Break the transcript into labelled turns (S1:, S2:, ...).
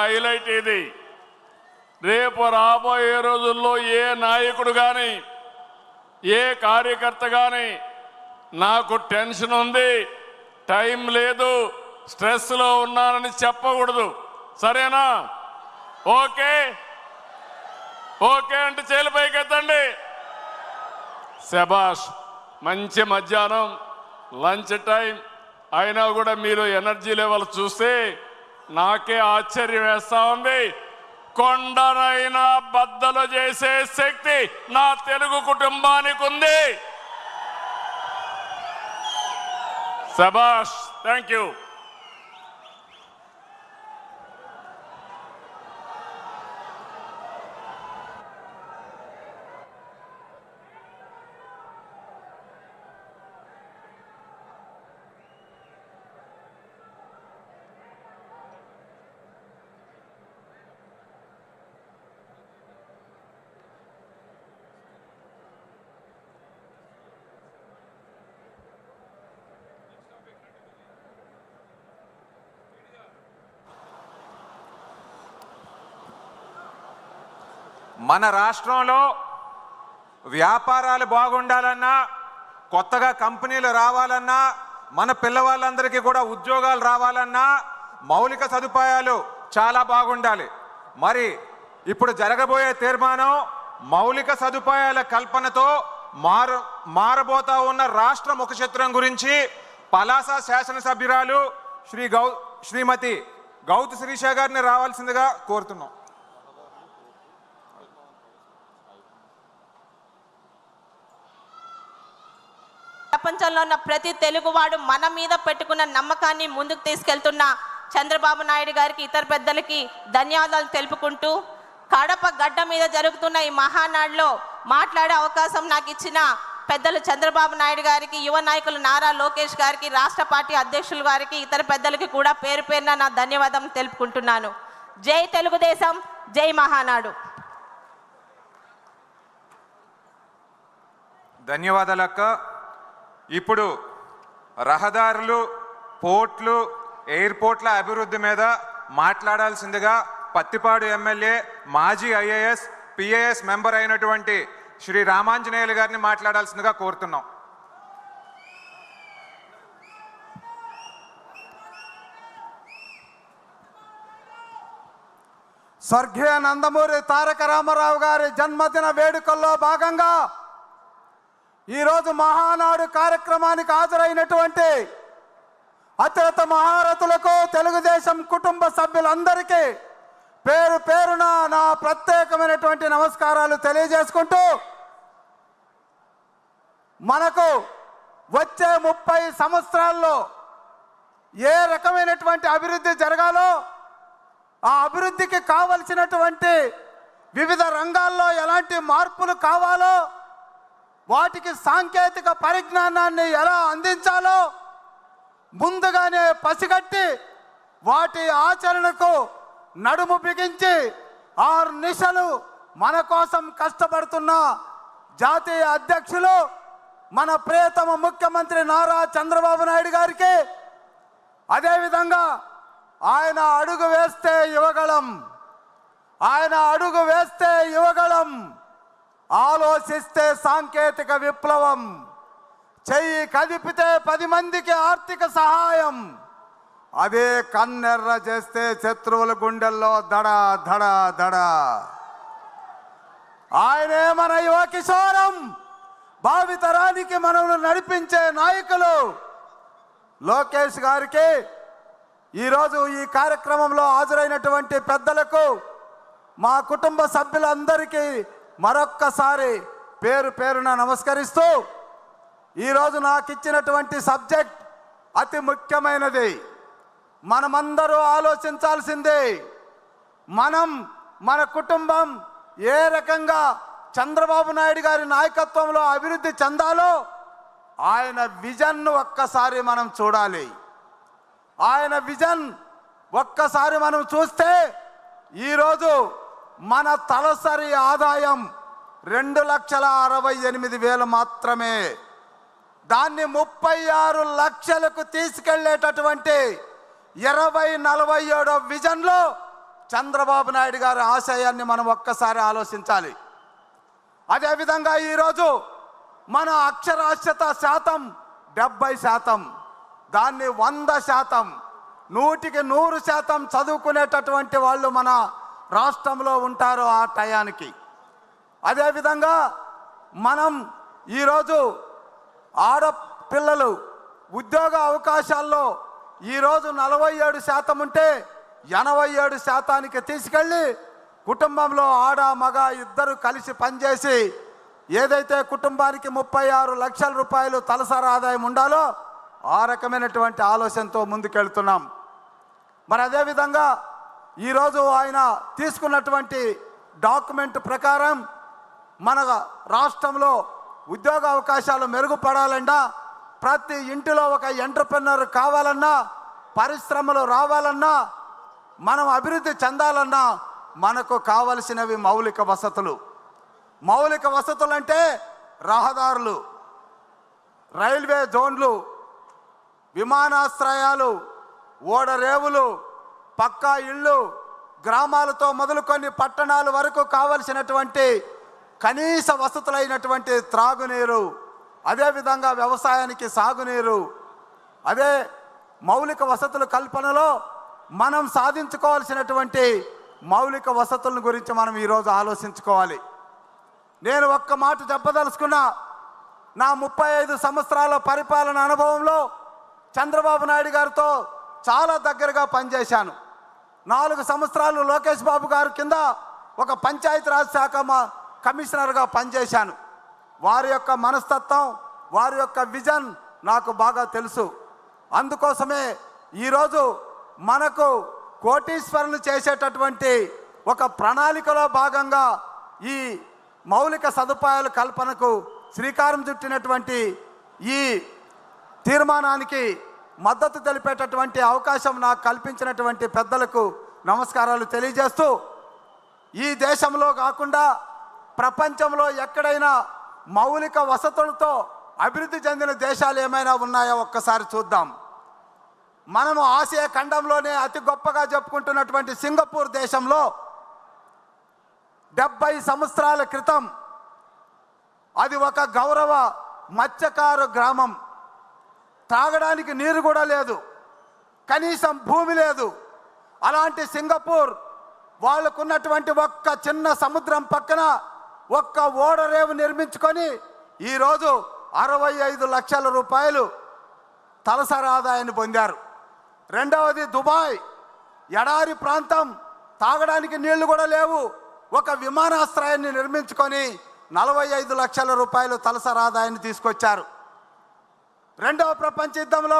S1: Highlight ఇది. రేపు రాబోయే రోజుల్లో ఏ నాయకుడు కానీ ఏ కార్యకర్త కానీ నాకు టెన్షన్ ఉంది టైం లేదు స్ట్రెస్లో ఉన్నానని చెప్పకూడదు. సరేనా? ఓకే? ఓకే అంటే చేలు పైకి ఎత్తండి శబాష్ మంచి మధ్యాహ్నం లంచ్ టైం. అయినా కూడా మీరు ఎనర్జీ లెవెల్ చూస్తే నాకే ఆశ్చర్యం వేస్తా ఉంది కొండనైనా బద్దలు చేసే శక్తి నా తెలుగు కుటుంబానికి ఉంది. శబాష్ థ్యాంక్ యూ
S2: మన రాష్ట్రంలో వ్యాపారాలు బాగుండాలన్నా కొత్తగా కంపెనీలు రావాలన్నా మన పిల్లవాళ్ళందరికీ కూడా ఉద్యోగాలు రావాలన్నా మౌలిక సదుపాయాలు చాలా బాగుండాలి. మరి ఇప్పుడు జరగబోయే తీర్మానం మౌలిక సదుపాయాల కల్పనతో మారు మారబోతా ఉన్న రాష్ట్ర ముఖచిత్రం గురించి పలాస శాసనసభ్యురాలు శ్రీ గౌ శ్రీమతి గౌతు శిరీష గారిని రావాల్సిందిగా కోరుతున్నాం.
S3: ప్రపంచంలో ఉన్న ప్రతి తెలుగువాడు మన మీద పెట్టుకున్న నమ్మకాన్ని ముందుకు తీసుకెళ్తున్న చంద్రబాబు నాయుడు గారికి ఇతర పెద్దలకి ధన్యవాదాలు తెలుపుకుంటూ కడప గడ్డ మీద జరుగుతున్న ఈ మహానాడులో మాట్లాడే అవకాశం నాకు ఇచ్చిన పెద్దలు చంద్రబాబు నాయుడు గారికి యువ నాయకులు నారా లోకేష్ గారికి రాష్ట్ర పార్టీ అధ్యక్షులు గారికి ఇతర పెద్దలకి కూడా పేరు పేరున నా ధన్యవాదం తెలుపుకుంటున్నాను. జై తెలుగుదేశం జై మహానాడు.
S2: ధన్యవాదాలు అక్క. ఇప్పుడు రహదారులు పోర్ట్లు ఎయిర్పోర్ట్ల అభివృద్ధి మీద మాట్లాడాల్సిందిగా పత్తిపాడు ఎమ్మెల్యే మాజీ ఐఏఎస్ పిఏఎస్ మెంబర్ అయినటువంటి శ్రీ రామాంజనేయులు గారిని మాట్లాడాల్సిందిగా కోరుతున్నాం.
S4: స్వర్గీయ నందమూరి తారక రామారావు గారి జన్మదిన వేడుకల్లో భాగంగా ఈరోజు మహానాడు కార్యక్రమానికి హాజరైనటువంటి అత్యుత మహారథులకు తెలుగుదేశం కుటుంబ సభ్యులందరికీ పేరు పేరున నా ప్రత్యేకమైనటువంటి నమస్కారాలు తెలియజేసుకుంటూ మనకు వచ్చే ముప్పై సంవత్సరాల్లో ఏ రకమైనటువంటి అభివృద్ధి జరగాలో ఆ అభివృద్ధికి కావలసినటువంటి వివిధ రంగాల్లో ఎలాంటి మార్పులు కావాలో వాటికి సాంకేతిక పరిజ్ఞానాన్ని ఎలా అందించాలో ముందుగానే పసిగట్టి వాటి ఆచరణకు నడుము బిగించి ఆరు నిశలు మన కోసం కష్టపడుతున్న జాతీయ అధ్యక్షులు మన ప్రియతమ ముఖ్యమంత్రి నారా చంద్రబాబు నాయుడు గారికి అదేవిధంగా ఆయన అడుగు వేస్తే యువగళం. ఆయన అడుగు వేస్తే యువగళం. ఆలోచిస్తే సాంకేతిక విప్లవం చెయ్యి కదిపితే పది మందికి ఆర్థిక సహాయం. అదే కన్నెర్ర చేస్తే శత్రువుల గుండెల్లో దడ దడ దడ. ఆయనే మన యువ కిశోరం భావితరానికి మనల్ని నడిపించే నాయకులు. లోకేష్ గారికి ఈరోజు ఈ కార్యక్రమంలో హాజరైనటువంటి పెద్దలకు మా కుటుంబ సభ్యులందరికీ మరొక్కసారి పేరు పేరున నమస్కరిస్తూ ఈరోజు నాకు ఇచ్చినటువంటి సబ్జెక్ట్ అతి ముఖ్యమైనది. మనమందరూ ఆలోచించాల్సిందే మనం మన కుటుంబం ఏ రకంగా చంద్రబాబు నాయుడు గారి నాయకత్వంలో అభివృద్ధి చెందాలో ఆయన విజన్ను ఒక్కసారి మనం చూడాలి. ఆయన విజన్ ఒక్కసారి మనం చూస్తే ఈరోజు మన తలసరి ఆదాయం రెండు లక్షల అరవై ఎనిమిది వేలు మాత్రమే. దాన్ని ముప్పై ఆరు లక్షలకు తీసుకెళ్ళేటటువంటి ఇరవై నలభై ఏడో విజన్లో చంద్రబాబు నాయుడు గారి ఆశయాన్ని మనం ఒక్కసారి ఆలోచించాలి. అదేవిధంగా ఈరోజు మన అక్షరాస్యత శాతం డెబ్బై శాతం దాన్ని వంద శాతం నూటికి నూరు శాతం చదువుకునేటటువంటి వాళ్ళు మన రాష్ట్రంలో ఉంటారు ఆ టయానికి. అదేవిధంగా మనం ఈరోజు ఆడపిల్లలు ఉద్యోగ అవకాశాల్లో ఈరోజు నలభై ఏడు శాతం ఉంటే ఎనభై ఏడు శాతానికి తీసుకెళ్ళి కుటుంబంలో ఆడ మగ ఇద్దరు కలిసి పనిచేసి ఏదైతే కుటుంబానికి ముప్పై ఆరు లక్షల రూపాయలు తలసరి ఆదాయం ఉండాలో ఆ రకమైనటువంటి ఆలోచనతో ముందుకెళ్తున్నాం. మరి అదేవిధంగా ఈరోజు ఆయన తీసుకున్నటువంటి డాక్యుమెంట్ ప్రకారం మన రాష్ట్రంలో ఉద్యోగ అవకాశాలు మెరుగుపడాలన్నా ప్రతి ఇంటిలో ఒక ఎంటర్ప్రెన్నర్ కావాలన్నా పరిశ్రమలు రావాలన్నా మనం అభివృద్ధి చెందాలన్నా మనకు కావలసినవి మౌలిక వసతులు. మౌలిక వసతులు అంటే రహదారులు రైల్వే జోన్లు విమానాశ్రయాలు ఓడరేవులు పక్కా ఇళ్ళు గ్రామాలతో మొదలుకొని పట్టణాల వరకు కావలసినటువంటి కనీస వసతులైనటువంటి త్రాగునీరు అదేవిధంగా వ్యవసాయానికి సాగునీరు అదే మౌలిక వసతుల కల్పనలో మనం సాధించుకోవాల్సినటువంటి మౌలిక వసతుల గురించి మనం ఈరోజు ఆలోచించుకోవాలి. నేను ఒక్క మాట చెప్పదలుచుకున్నా నా ముప్పై ఐదు సంవత్సరాల పరిపాలన అనుభవంలో చంద్రబాబు నాయుడు గారితో చాలా దగ్గరగా పనిచేశాను. నాలుగు సంవత్సరాలు లోకేష్ బాబు గారు కింద ఒక పంచాయతీరాజ్ శాఖ మా కమిషనర్గా పనిచేశాను. వారి యొక్క మనస్తత్వం వారి యొక్క విజన్ నాకు బాగా తెలుసు. అందుకోసమే ఈరోజు మనకు కోటీశ్వరులు చేసేటటువంటి ఒక ప్రణాళికలో భాగంగా ఈ మౌలిక సదుపాయాల కల్పనకు శ్రీకారం చుట్టినటువంటి ఈ తీర్మానానికి మద్దతు తెలిపేటటువంటి అవకాశం నాకు కల్పించినటువంటి పెద్దలకు నమస్కారాలు తెలియజేస్తూ ఈ దేశంలో కాకుండా ప్రపంచంలో ఎక్కడైనా మౌలిక వసతులతో అభివృద్ధి చెందిన దేశాలు ఏమైనా ఉన్నాయో ఒక్కసారి చూద్దాం. మనము ఆసియా ఖండంలోనే అతి గొప్పగా చెప్పుకుంటున్నటువంటి సింగపూర్ దేశంలో డెబ్బై సంవత్సరాల క్రితం అది ఒక గౌరవ మత్స్యకారు గ్రామం. తాగడానికి నీరు కూడా లేదు. కనీసం భూమి లేదు. అలాంటి సింగపూర్ వాళ్ళకున్నటువంటి ఒక్క చిన్న సముద్రం పక్కన ఒక్క ఓడరేవు నిర్మించుకొని ఈరోజు అరవై ఐదు లక్షల రూపాయలు తలసరి ఆదాయాన్ని పొందారు. రెండవది దుబాయ్. ఎడారి ప్రాంతం. తాగడానికి నీళ్ళు కూడా లేవు. ఒక విమానాశ్రయాన్ని నిర్మించుకొని నలభై ఐదు లక్షల రూపాయలు తలసరి ఆదాయాన్ని తీసుకొచ్చారు. రెండవ ప్రపంచ యుద్ధంలో